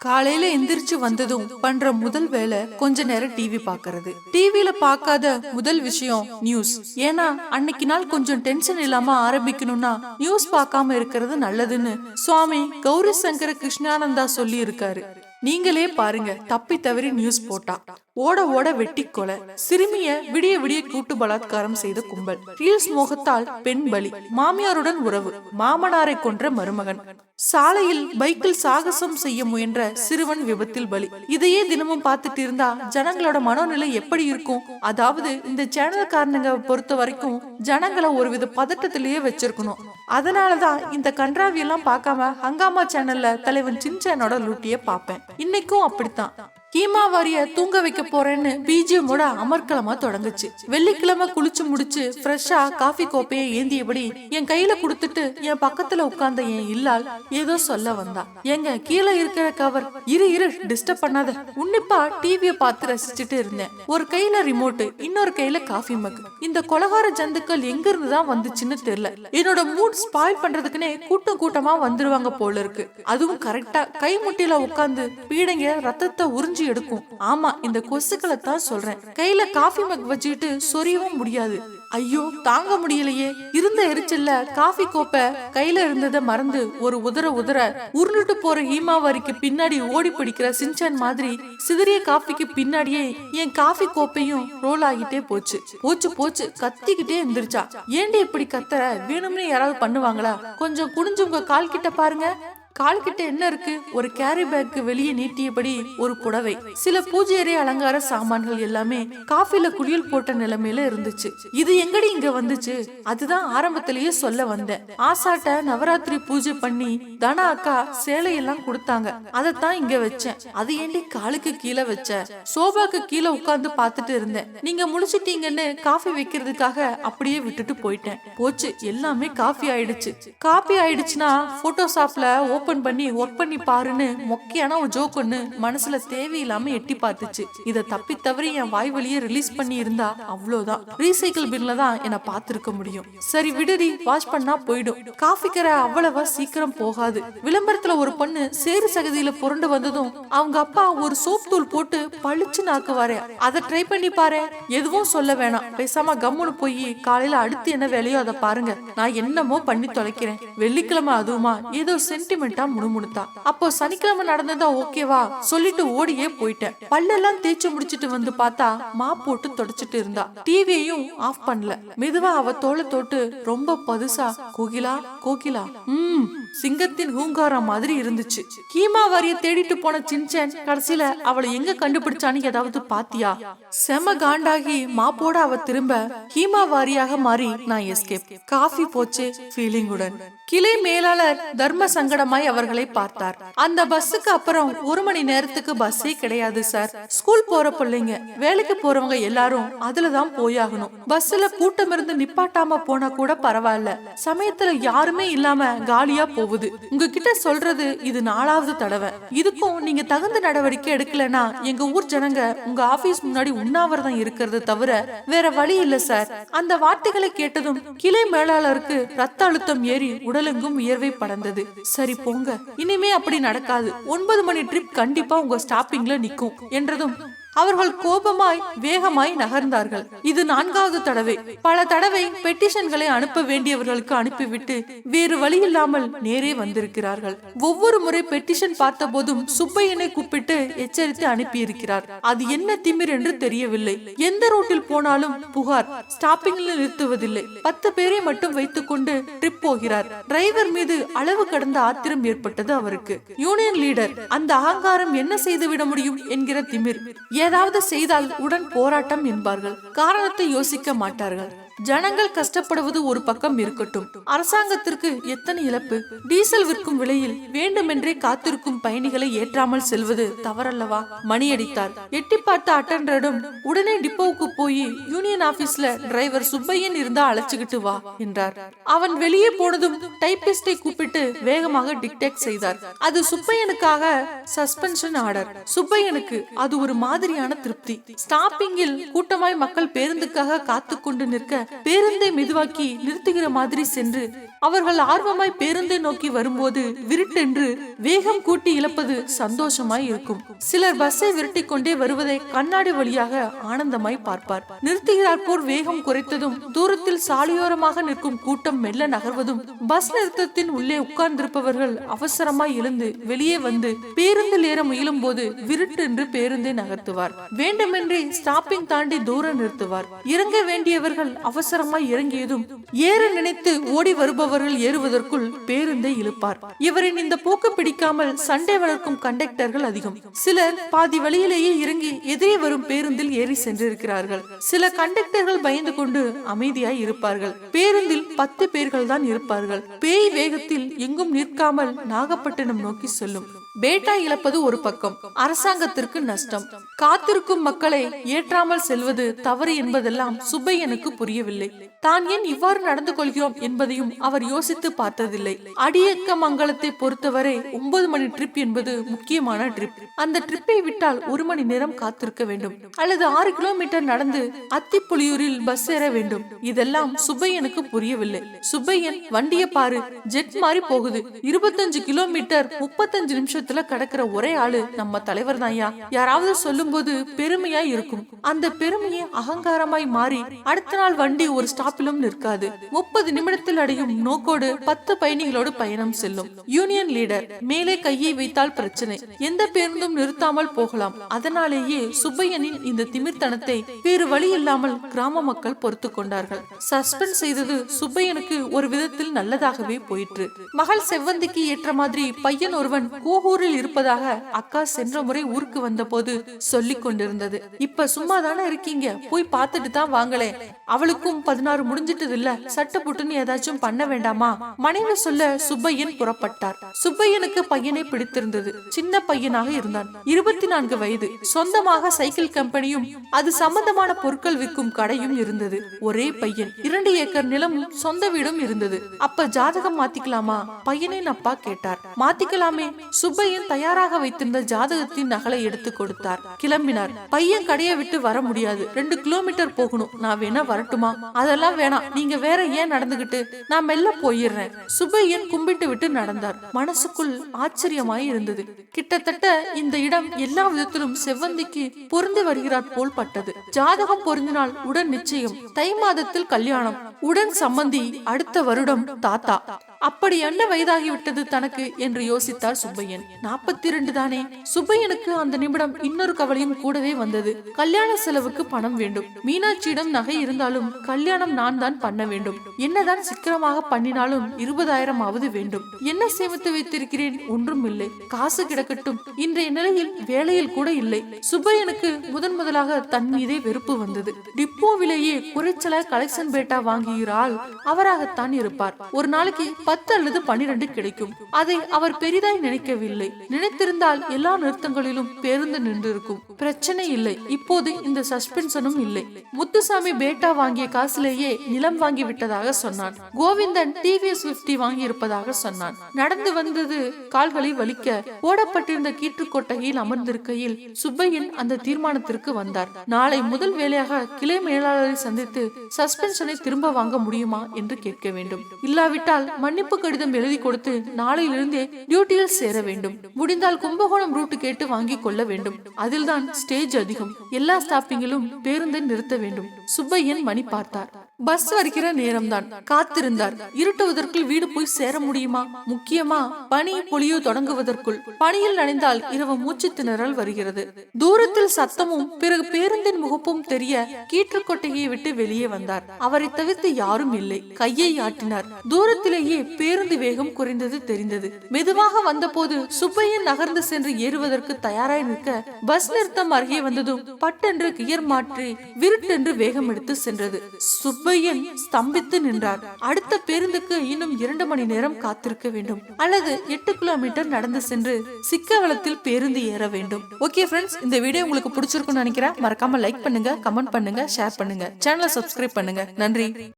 காலையில எந்திரிச்சு வந்ததும் பண்ற முதல் வேலை கொஞ்ச நேரம் டிவி பாக்குறது டிவில பார்க்காத முதல் விஷயம் நியூஸ் ஏன்னா அன்னைக்கு நாள் கொஞ்சம் டென்ஷன் இல்லாம ஆரம்பிக்கணும்னா நியூஸ் பார்க்காம இருக்கிறது நல்லதுன்னு சுவாமி கௌரி சங்கர கிருஷ்ணானந்தா சொல்லி இருக்காரு நீங்களே பாருங்க தப்பி தவறி நியூஸ் போட்டா. ஓட ஓட வெட்டி கொலை சிறுமிய விடிய விடிய கூட்டு பலாத்காரம் செய்த கும்பல். ரீல்ஸ் மோகத்தால் பெண் பலி மாமியாருடன் உறவு மாமனாரை கொன்ற மருமகன். சாலையில் பைக்கில் சாகசம் செய்ய முயன்ற சிறுவன் விபத்தில் பலி. இதையே தினமும் பார்த்துட்டு இருந்தா ஜனங்களோட மனோநிலை எப்படி இருக்கும்? அதாவது இந்த சேனல் காரணங்க பொறுத்த வரைக்கும் ஜனங்களை ஒருவித பதட்டத்திலேயே வச்சிருக்கணும். அதனாலதான் இந்த கன்றாவியெல்லாம் பார்க்காம ஹங்காமா சேனல்ல தலைவன் சின்சேனோட லூட்டிய பார்ப்பேன். இன்னைக்கும் அப்படித்தான். கீமா வாரிய தூங்க வைக்க போறேன்னு பிஜிஎம்மோட அமர்க்கலமா தொடங்குச்சு. வெள்ளிக்கிழமை குளிச்சு முடிச்சு ஃப்ரெஷ்ஷா காஃபி கோப்பையை ஏந்தியபடி என் கையில குடுத்துட்டு என் பக்கத்துல உட்கார்ந்த என் இல்லால் ஏதோ சொல்ல வந்தா. எங்க கீழே இருக்கிற கவர் இரு இரு டிஸ்டர்ப் பண்ணாத. உன்னிப்பா டிவிய பார்த்து ரசிச்சுட்டு இருந்தேன். ஒரு கையில ரிமோட் இன்னொரு கையில காஃபி மக் இந்த கொலகார ஜந்துக்கள் எங்க இருந்து தான் வந்துச்சுன்னு தெரியல. என்னோட மூட் ஸ்பாயில் பண்றதுக்குனே கூட்டம் கூட்டமா வந்துருவாங்க போல இருக்கு. அதுவும் கரெக்டா கை முட்டில உட்காந்து பீடைங்க ரத்தத்தை உறிஞ்சு எடுக்கும். ஆமா இந்த கொசுக்களை தான் சொல்றேன். கையில காஃபி மக் வச்சுட்டு சொரியவும் முடியாது. ஐயோ தாங்க முடியலையே. இருந்த எரிச்சல்ல காஃபி கோப்பை கையில இருந்ததை மறந்து ஒரு உதற உதற உருண்டுட்டு போற ஹீமாவாரிக்கு பின்னாடி ஓடி பிடிக்கிற சின்சான் மாதிரி சிதறிய காஃபிக்கு பின்னாடியே என் காஃபி கோப்பையும் ரோல் ஆகிட்டே போச்சு. போச்சு போச்சு. கத்திக்கிட்டே எந்திரிச்சா. ஏண்டி இப்படி கத்துற? வேணும்னு யாராவது பண்ணுவாங்களா? கொஞ்சம் குனிஞ்சு உங்க கால் கிட்ட பாருங்க. கால்கிட்ட என்ன இருக்கு? ஒரு கேரி பேக்கு வெளியே நீட்டியபடி ஒரு புடவை. சில பூஜை அறை அலங்கார சாமான்கள் எல்லாமே காஃபில குளியல் போட்ட நிலைமையில இருந்துச்சு. இது எங்கடி இங்க வந்துச்சு? அதுதான் ஆரம்பத்திலேயே சொல்ல வந்தேன். ஆசாட்ட நவராத்திரி பூஜை பண்ணி தனா அக்கா சேலையெல்லாம் கொடுத்தாங்க. அதைத்தான் இங்க வச்சேன். அது ஏண்டி காலுக்கு கீழே வச்ச? சோபாக்கு கீழே உட்கார்ந்து பார்த்துட்டு இருந்தேன். நீங்க முடிச்சிட்டீங்கன்னு காஃபி வைக்கிறதுக்காக அப்படியே விட்டுட்டு போயிட்டேன். போச்சு. எல்லாமே காஃபி ஆயிடுச்சு. காஃபி ஆயிடுச்சுன்னா போட்டோஷாப்ல ஓபன் பண்ணி ஒர்க் பண்ணி பாருன்னு மொக்கையான ஒரு ஜோக் ஒண்ணு மனசுல தேவையில்லாம எட்டி பார்த்துச்சு. இத தப்பி தவறி என் வாய் வழியே ரிலீஸ் பண்ணி இருந்தா அவ்வளவுதான் ரீசைக்கிள் பின்ல தான் என்ன பாத்துருக்க முடியும். சரி விடுடி வாஷ் பண்ணா போயிடும். காஃபி கரை அவ்வளவா சீக்கிரம் போகாது. விளம்பரத்துல ஒரு பொண்ணு சேரு சகதியில புரண்டு வந்ததும் அவங்க அப்பா ஒரு சோப் தூள் போட்டு பளிச்சு நாக்குவாரு அதை ட்ரை பண்ணி பாரு எதுவும் சொல்ல வேணாம். பேசாம கம்முன்னு போய் காலையில அடுத்து என்ன வேலையோ அதை பாருங்க. நான் என்னமோ பண்ணி தொலைக்கிறேன். வெள்ளிக்கிழமை அதுவுமா. ஏதோ சென்டிமெண்ட் முணுமுணுத்தா. அப்போ சனிக்கிழமை நடந்ததா ஓகேவா? சொல்லிட்டு ஓடியே போயிட்டேன் பல்லெல்லாம் தேய்ச்சு முடிச்சிட்டு வந்து பார்த்தா மா போட்டு தொடச்சிட்டு இருந்தா. டிவியையும் ஆஃப் பண்ணல. மெதுவா அவ தோலை தொட்டு ரொம்ப பதுசா கோகிலா கோகிலா. உம் சிங்கத்தின் ஹூங்காரா மாதிரி இருந்துச்சு. கீமா வாரிய தேடிட்டு போன சின்சன் கடைசியில அவளை எங்க கண்டுபிடிச்சான்னு ஏதாவது பாத்தியா? செம காண்டாகி மாப்போட அவ திரும்ப ஹீமா வாரியாக மாறி நான் எஸ்கேப் காஃபி போச்சு ஃபீலிங்குடன் கிளை மேலாளர் தர்ம சங்கடமாய் அவர்களை பார்த்தார். அந்த பஸ்ஸுக்கு அப்புறம் ஒரு மணி நேரத்துக்கு பஸ்ஸே கிடையாது சார் ஸ்கூல் போற பிள்ளைங்க வேலைக்கு போறவங்க எல்லாரும் அதுலதான் போயாகணும். பஸ்ல கூட்டம் இருந்து நிப்பாட்டாம போனா கூட பரவாயில்ல. சமயத்துல யாருமே இல்லாம காலியா போகுது. உங்ககிட்ட சொல்றது இது நாலாவது தடவை. இதுக்கும் நீங்க தகுந்த நடவடிக்கை எடுக்கலனா எங்க ஊர் ஜனங்க உங்க ஆபீஸ் முன்னாடி உண்ணாவிரதம் இருக்கிறது தவிர வேற வழி இல்ல சார். அந்த வார்த்தைகளை கேட்டதும் கிளை மேலாளருக்கு ரத்த அழுத்தம் ஏறி உடலெங்கும் வியர்வை படர்ந்தது சரி போங்க. இனிமே அப்படி நடக்காது. ஒன்பது மணி ட்ரிப் கண்டிப்பா உங்க ஸ்டாப்பிங்ல நிக்கும் என்றதும் அவர்கள் கோபமாய் வேகமாய் நகர்ந்தார்கள். இது நான்காவது தடவை. பல தடவை பெட்டிஷன்களை அனுப்ப வேண்டியவர்களுக்கு அனுப்பிவிட்டு வேறு வழி இல்லாமல் நேரே வந்திருக்கிறார்கள். ஒவ்வொரு முறை பெட்டிஷன் பார்த்த போதும் சுப்பையனை கூப்பிட்டு எச்சரித்து அனுப்பியிருக்கிறார். அது என்ன திமிர் என்று தெரியவில்லை. எந்த ரூட்டில் போனாலும் புகார் ஸ்டாப்பிங்கில் நிறுத்துவதில்லை. பத்து பேரை மட்டும் வைத்துக்கொண்டு ட்ரிப் போகிறார். டிரைவர் மீது அளவு கடந்த ஆத்திரம் ஏற்பட்டது அவருக்கு. யூனியன் லீடர் அந்த அகங்காரம் என்ன செய்துவிட முடியும் என்கிற திமிர். ஏதாவது செய்தால் உடன் போராட்டம் என்பார்கள். காரணத்தை யோசிக்க மாட்டார்கள். ஜனங்கள் கஷ்டப்படுவது ஒரு பக்கம் இருக்கட்டும். அரசாங்கத்திற்கு எத்தனை இழப்பு? டீசல் விற்கும் விலையில் வேண்டுமென்றே காத்திருக்கும் பயணிகளை ஏற்றாமல் செல்வது தவறல்லவா? மணி அடித்தார் எட்டி பார்த்த அட்டண்டரிடம் உடனே டிப்போவுக்கு போய் யூனியன் ஆபீஸ்ல டிரைவர் சுப்பையன் இருந்தா அழைச்சுக்கிட்டு வா என்றார். அவன் வெளியே போனதும் டைபிஸ்டை கூப்பிட்டு வேகமாக டிக்டேக் செய்தார். அது சுப்பையனுக்காக சஸ்பென்ஷன் ஆர்டர். சுப்பையனுக்கு அது ஒரு மாதிரியான திருப்தி. ஸ்டாப்பிங்கில் கூட்டமாய் மக்கள் பேருந்துக்காக காத்து கொண்டு நிற்க பேருந்தை மெதுவாக்கி நிறுத்துகிற மாதிரி சென்று அவர்கள் ஆர்வமாய் பேருந்தை நோக்கி வரும்போது விருட்டென்று வேகம் கூட்டி இழப்பது சந்தோஷமாய் இருக்கும். சிலர் பஸ்ஸை விரட்டி கொண்டே வருவதை கண்ணாடி வழியாக ஆனந்தமாய் பார்ப்பார். நிறுத்துகிறார் போர் வேகம் குறைத்ததும் தூரத்தில் சாலையோரமாக நிற்கும் கூட்டம் மெல்ல நகர்வதும் பஸ் நிறுத்தத்தின் உள்ளே உட்கார்ந்திருப்பவர்கள் அவசரமாய் எழுந்து வெளியே வந்து பேருந்தில் ஏற முயலும் போது விருட்டென்று பேருந்தை நகர்த்துவார். வேண்டுமென்றே ஸ்டாப்பிங் தாண்டி தூரம் நிறுத்துவார். இறங்க வேண்டியவர்கள் அவசரமாய் இறங்கியதும் ஏற நினைத்து ஓடி வருபவர் அவர்கள் ஏறுவதற்குள் பேருந்தை இழுப்பார். இவரின் இந்த போக்கு பிடிக்காமல் சண்டை வளர்க்கும் கண்டக்டர்கள் அதிகம். சிலர் பாதி வழியிலேயே இறங்கி எதிரே வரும் பேருந்தில் ஏறி சென்றிருக்கிறார்கள். சில கண்டக்டர்கள் பயந்து கொண்டு அமைதியாய் இருப்பார்கள். பேருந்தில் பத்து பேர்கள் தான் இருப்பார்கள். பேய் வேகத்தில் எங்கும் நிற்காமல் நாகப்பட்டினம் நோக்கி செல்லும். பேட்டா இழப்பது ஒரு பக்கம். அரசாங்கத்திற்கு நஷ்டம். காத்திருக்கும் மக்களை ஏற்றாமல் செல்வது தவறு என்பதெல்லாம் சுப்பையனுக்கு புரியவில்லை. தான் ஏன் இவ்வாறு நடந்து கொள்கிறோம் என்பதையும் அவர் யோசித்து பார்த்ததில்லை. அடியக்க மங்கலத்தை பொறுத்தவரை ஒன்பது மணி ட்ரிப் என்பது முக்கியமான ட்ரிப். அந்த ட்ரிப்பை விட்டால் ஒரு மணி நேரம் காத்திருக்க வேண்டும். அல்லது ஆறு கிலோமீட்டர் நடந்து அத்திப்புலியூரில் பஸ் ஏற வேண்டும். இதெல்லாம் சுப்பையனுக்கு புரியவில்லை. சுப்பையன் வண்டியை பாரு ஜெட் மாறி போகுது. இருபத்தஞ்சு கிலோமீட்டர் முப்பத்தஞ்சு நிமிஷம் நிமிஷத்துல கிடக்கிற ஒரே ஆளு நம்ம தலைவர் தான்யா யாராவது சொல்லும் போது பெருமையா இருக்கும். அந்த பெருமையை அகங்காரமாய் மாறி அடுத்த நாள் வண்டி ஒரு ஸ்டாப்பிலும் நிற்காது. முப்பது நிமிடத்தில் அடையும் நோக்கோடு பத்து பயணிகளோடு பயணம் செல்லும். யூனியன் லீடர் மேலே கையை வைத்தால் பிரச்சனை. எந்த பேருந்தும் நிறுத்தாமல் போகலாம். அதனாலேயே சுப்பையனின் இந்த திமிர்த்தனத்தை வேறு வழி இல்லாமல் கிராம மக்கள் பொறுத்து கொண்டார்கள். சஸ்பெண்ட் செய்தது சுப்பையனுக்கு ஒரு விதத்தில் நல்லதாகவே போயிற்று. மகள் செவ்வந்திக்கு ஏற்ற மாதிரி பையன் ஒருவன் கோகூரில் இருப்பதாக அக்கா சென்ற முறை ஊருக்கு வந்தபோது சொல்லி கொண்டிருந்தது. இப்ப சும்மா தானே இருக்கீங்க? போய் பார்த்துட்டு தான் வாங்களே. அவளுக்கும் பதினாறு முடிஞ்சிட்டது இல்ல சட்ட புட்டுன்னு ஏதாச்சும் பண்ண வேண்டாமா? மனைவி சொல்ல சுப்பையன் புறப்பட்டார். சுப்பையனுக்கு பையனை பிடித்திருந்தது. சின்ன பையனாக இருந்தான். இருபத்தி நான்கு வயது. சொந்தமாக சைக்கிள் கம்பெனியும் அது சம்பந்தமான பொருட்கள் விற்கும் கடையும் இருந்தது. ஒரே பையன். இரண்டு ஏக்கர் நிலமும் சொந்த வீடும் இருந்தது. அப்ப ஜாதகம் மாத்திக்கலாமா? பையனின் அப்பா கேட்டார். மாத்திக்கலாமே. சுப்ப சுப்பையன் தயாராக வைத்திருந்த ஜாதகத்தின் நகலை எடுத்து கொடுத்தார். கிளம்பினார். பையன் கடையை விட்டு வர முடியாது. ரெண்டு கிலோமீட்டர் போகணும். நான் வேணா வரட்டுமா? அதெல்லாம் வேணாம். நீங்க வேற ஏன் நடந்துகிட்டு? நான் மெல்ல போயிடுறேன். சுப்பையன் கும்பிட்டு விட்டு நடந்தார். மனசுக்குள் ஆச்சரியமாய் இருந்தது. கிட்டத்தட்ட இந்த இடம் எல்லா விதத்திலும் செவ்வந்திக்கு பொருந்து வருகிறார் போல் பட்டது. ஜாதகம் பொருந்தினால் உடன் நிச்சயம் தை மாதத்தில் கல்யாணம். உடன் சம்பந்தி அடுத்த வருடம் தாத்தா. அப்படி என்ன வயதாகிவிட்டது தனக்கு என்று யோசித்தார் சுப்பையன். நாற்பத்தி இரண்டு தானே. சுப்பையனுக்கு அந்த நிமிடம் இன்னொரு கவலையும் கூடவே வந்தது. கல்யாண செலவுக்கு பணம் வேண்டும். மீனாட்சியிடம் நகை இருந்தாலும் கல்யாணம் நான் தான் பண்ண வேண்டும். என்னதான் சிக்கனமாக பண்ணினாலும் இருபதாயிரம் ஆவது வேண்டும். என்ன சேமித்து வைத்திருக்கிறேன்? ஒன்றும் இல்லை காசு கிடக்கட்டும். இன்றைய நிலையில் வேலையில் கூட இல்லை. சுப்பையனுக்கு முதன் முதலாக தன் மீதே வெறுப்பு வந்தது. டிப்போவிலேயே குறைச்சல கலெக்ஷன் பேட்டா வாங்குகிறாள் அவராகத்தான் இருப்பார். ஒரு நாளைக்கு பத்து அல்லது பனிரெண்டு கிடைக்கும். அதை அவர் பெரிதாய் நினைக்கவில்லை. நினைத்திருந்தால் எல்லா நிறுத்தங்களிலும் பேருந்து நின்றிருக்கும். பிரச்சனை இல்லை. இப்போது இந்த சஸ்பென்ஷனும் இல்லை. முத்துசாமி பேட்டா வாங்கிய காசிலேயே நிலம் வாங்கி விட்டதாக சொன்னான். கோவிந்தன் டிவிஎஸ் பிப்டி வாங்கி இருப்பதாக சொன்னான். நடந்து வந்தது கால்களை வலிக்க ஓடப்பட்டிருந்த கீற்று கொட்டகையில் அமர்ந்திருக்கையில் சுப்பையன் அந்த தீர்மானத்திற்கு வந்தார். நாளை முதல் வேலையாக கிளை மேலாளரை சந்தித்து சஸ்பென்ஷனை திரும்ப வாங்க முடியுமா என்று கேட்க வேண்டும். இல்லாவிட்டால் மன்னிப்பு கடிதம் எழுதி கொடுத்து நாளையிலிருந்தே டியூட்டியில் சேர வேண்டும். முடிந்தால் கும்பகோணம் ரூட் கேட்டு வாங்கி கொள்ள வேண்டும். அதில்தான் ஸ்டேஜ் அதிகம். எல்லா ஸ்டாப்பிங்கிலும் பேருந்தை நிறுத்த வேண்டும். சுப்பையன் மணி பார்த்தார். பஸ் வருகிற நேரம்தான். காத்திருந்தார். இருட்டுவதற்குள் வீடு போய் சேர முடியுமா? முக்கியமா பனி பொழியோ தொடங்குவதற்குள். பனியில் நனைந்தால் இரவு மூச்சு திணறல் வருகிறது. தூரத்தில் சத்தமும் பிறகு பேருந்தின் முகப்பும் தெரிய கீற்றுக்கொட்டையை விட்டு வெளியே வந்தார். அவரை தவிர்த்து யாரும் இல்லை. கையை ஆட்டினார். தூரத்திலேயே பேருந்து வேகம் குறைந்தது தெரிந்தது. மெதுவாக வந்தபோது சுப்பையன் நகர்ந்து சென்று ஏறுவதற்கு தயாராய் நிற்க பஸ் நிறுத்தம் அருகே வந்ததும் பட்டென்று கியர் மாற்றி விருட்டென்று வேகம் எடுத்து சென்றது. சுப்ப சுப்பையன் ஸ்தம்பித்து நின்றார். அடுத்த பேருந்துக்கு இன்னும் இரண்டு மணி நேரம் காத்திருக்க வேண்டும். அல்லது எட்டு கிலோமீட்டர் நடந்து சென்று சிக்கவளத்தில் பேருந்து ஏற வேண்டும். ஓகே ஃப்ரெண்ட்ஸ் இந்த வீடியோ உங்களுக்கு பிடிச்சிருக்கும்னு நினைக்கிறேன். மறக்காம லைக் பண்ணுங்க கமெண்ட் பண்ணுங்க ஷேர் பண்ணுங்க. சேனலை சப்ஸ்கிரைப் பண்ணுங்க. நன்றி.